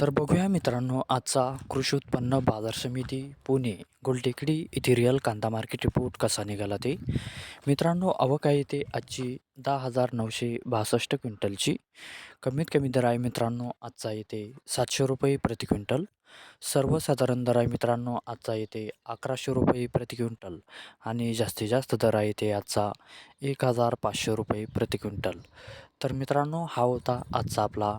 तर बघूया मित्रांनो आजचा कृषी उत्पन्न बाजार समिती पुणे गुलटेकडी येथे रिअल कांदा मार्केट रिपोर्ट कसा निघाला ते? मित्रांनो अवका येते आजची दहा हजार नऊशे बासष्ट क्विंटलची. कमीत कमी दर आहे मित्रांनो आजचा येते सातशे रुपये प्रति क्विंटल. सर्वसाधारण दर आहे मित्रांनो आजचा येते अकराशे रुपये प्रति क्विंटल. आणि जास्तीत जास्त दर आहे ते आजचा एक हजार पाचशे रुपये प्रति क्विंटल. तर मित्रांनो हा होता आजचा आपला